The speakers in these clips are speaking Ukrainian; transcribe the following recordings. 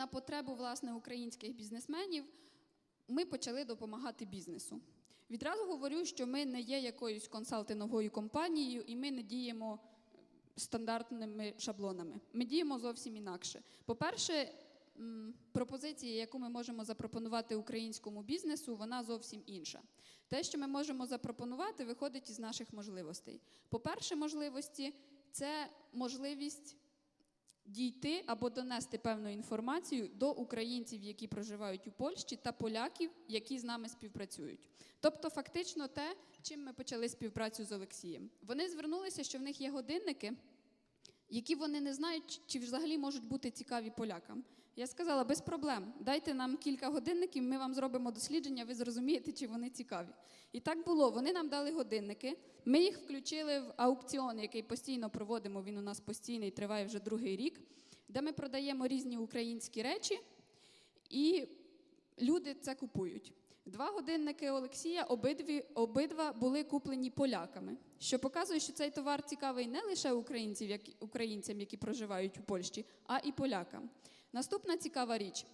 на потребу власне українських бізнесменів ми почали допомагати бізнесу. Відразу говорю, що ми не є якоюсь консалтинговою компанією і ми не діємо стандартними шаблонами. Ми діємо зовсім інакше. По-перше, пропозиція, яку ми можемо запропонувати українському бізнесу, вона зовсім інша. Те, що ми можемо запропонувати, виходить із наших можливостей. По-перше, можливості це можливість дійти або донести певну інформацію до українців, які проживають у Польщі, та поляків, які з нами співпрацюють. Тобто, фактично, те, чим ми почали співпрацю з Олексієм. Вони звернулися, що в них є годинники, які вони не знають, чи взагалі можуть бути цікаві полякам. Я сказала, без проблем, дайте нам кілька годинників, ми вам зробимо дослідження, ви зрозумієте, чи вони цікаві. І так було. Вони нам дали годинники. Ми їх включили в аукціон, який постійно проводимо. Він у нас постійний, триває вже другий рік, де ми продаємо різні українські речі, і люди це купують. Два годинники Олексія обидві, обидва були куплені поляками, що показує, що цей товар цікавий не лише українців, як, українцям, які проживають у Польщі, а і полякам. Наступна цікава річ.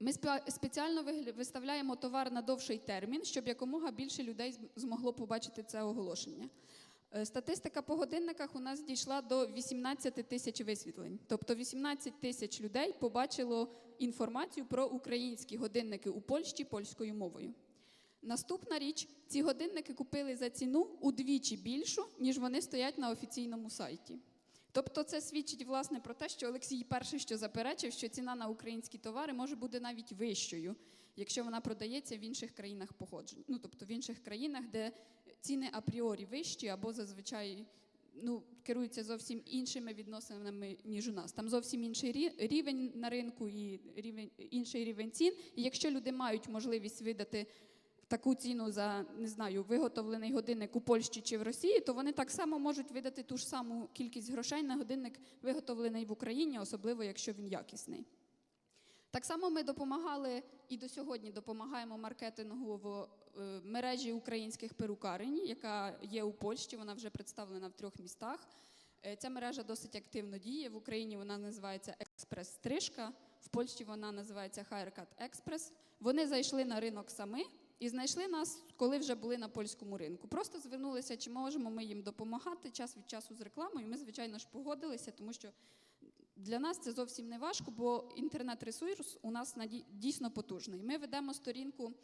Ми спеціально виставляємо товар на довший термін, щоб якомога більше людей змогло побачити це оголошення. Е, Статистика по годинниках у нас дійшла до 18 тисяч висвітлень. Тобто 18 тисяч людей побачило інформацію про українські годинники у Польщі польською мовою. Наступна річ: ці годинники купили за ціну удвічі більшу, ніж вони стоять на офіційному сайті. Тобто це свідчить власне про те, що Олексій перший, що заперечив, що ціна на українські товари може бути навіть вищою, якщо вона продається в інших країнах походження. Ну тобто в інших країнах, де ціни апріорі вищі або зазвичай ну, керуються зовсім іншими відносинами, ніж у нас. Там зовсім інший рівень на ринку і рівень, інший рівень цін. І якщо люди мають можливість видати таку ціну за не знаю, виготовлений годинник у Польщі чи в Росії, то вони так само можуть видати ту ж саму кількість грошей на годинник, виготовлений в Україні, особливо якщо він якісний. Так само ми допомагали і до сьогодні допомагаємо маркетингово е, мережі українських перукарень, яка є у Польщі. Вона вже представлена в трьох містах. Е, Ця мережа досить активно діє. В Україні вона називається Експрес-стрижка, в Польщі вона називається Haircut Express. Вони зайшли на ринок самі і знайшли нас, коли вже були на польському ринку. Просто звернулися, чи можемо ми їм допомагати час від часу з рекламою. Ми, звичайно ж, погодилися, тому що для нас це зовсім не важко, бо інтернет-ресурс у нас дійсно потужний. Ми ведемо сторінку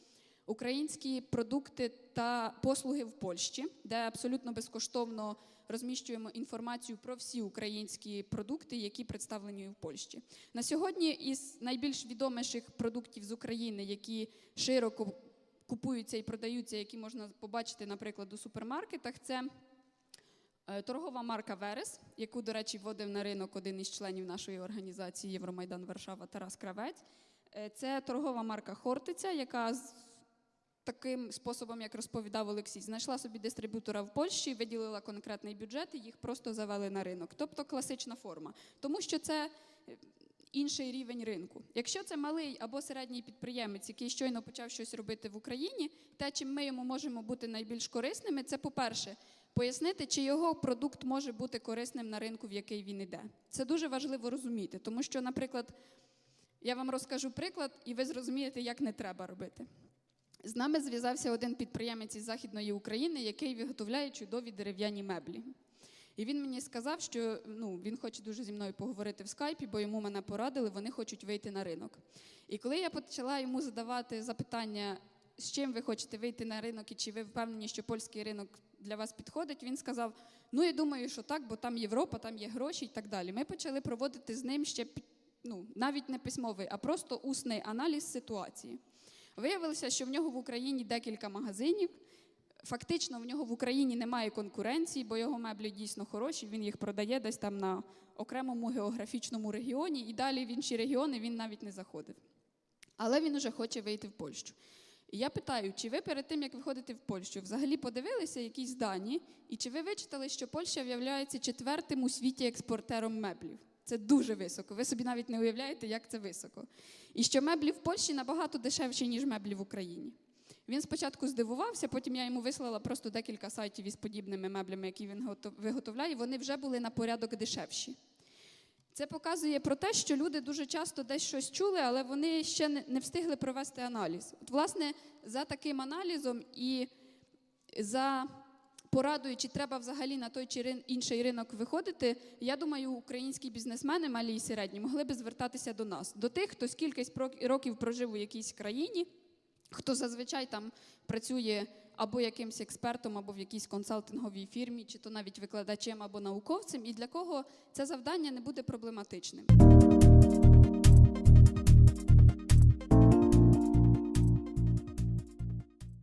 українські продукти та послуги в Польщі, де абсолютно безкоштовно розміщуємо інформацію про всі українські продукти, які представлені в Польщі. На сьогодні із найбільш відоміших продуктів з України, які широко купуються і продаються, які можна побачити, наприклад, у супермаркетах, це Е, Торгова марка Верес, яку, до речі, вводив на ринок один із членів нашої організації Євромайдан Варшава Тарас Кравець. Е, Це торгова марка Хортиця, яка таким способом, як розповідав Олексій, знайшла собі дистрибутора в Польщі, виділила конкретний бюджет і їх просто завели на ринок. Тобто класична форма. Тому що це інший рівень ринку. Якщо це малий або середній підприємець, який щойно почав щось робити в Україні, те, чим ми йому можемо бути найбільш корисними, це, по-перше, пояснити, чи його продукт може бути корисним на ринку, в який він іде. Це дуже важливо розуміти, тому що, наприклад, я вам розкажу приклад, і ви зрозумієте, як не треба робити. З нами зв'язався один підприємець із Західної України, який виготовляє чудові дерев'яні меблі. І він мені сказав, що ну, він хоче дуже зі мною поговорити в скайпі, бо йому мене порадили, вони хочуть вийти на ринок. І коли я почала йому задавати запитання, з чим ви хочете вийти на ринок і чи ви впевнені, що польський ринок для вас підходить, він сказав: Ну, я думаю, що так, бо там Європа, там є гроші і так далі. Ми почали проводити з ним ще ну, навіть не письмовий, а просто усний аналіз ситуації. Виявилося, що в нього в Україні декілька магазинів. Фактично, в нього в Україні немає конкуренції, бо його меблі дійсно хороші. Він їх продає десь там на окремому географічному регіоні, і далі в інші регіони він навіть не заходив. Але він уже хоче вийти в Польщу. І я питаю, чи ви перед тим, як виходите в Польщу, взагалі подивилися якісь дані, і чи ви вичитали, що Польща виявляється четвертим у світі експортером меблів? Це дуже високо. Ви собі навіть не уявляєте, як це високо. І що меблі в Польщі набагато дешевші, ніж меблі в Україні. Він спочатку здивувався, потім я йому вислала просто декілька сайтів із подібними меблями, які він виготовляє. Вони вже були на порядок дешевші. Це показує про те, що люди дуже часто десь щось чули, але вони ще не, встигли провести аналіз. От, власне, за таким аналізом і за порадою, чи треба взагалі на той чи інший ринок виходити, я думаю, українські бізнесмени, малі і середні, могли би звертатися до нас, до тих, хто скількись років прожив у якійсь країні, хто зазвичай там працює або якимсь експертом, або в якійсь консалтинговій фірмі, чи то навіть викладачем або науковцем, і для кого це завдання не буде проблематичним.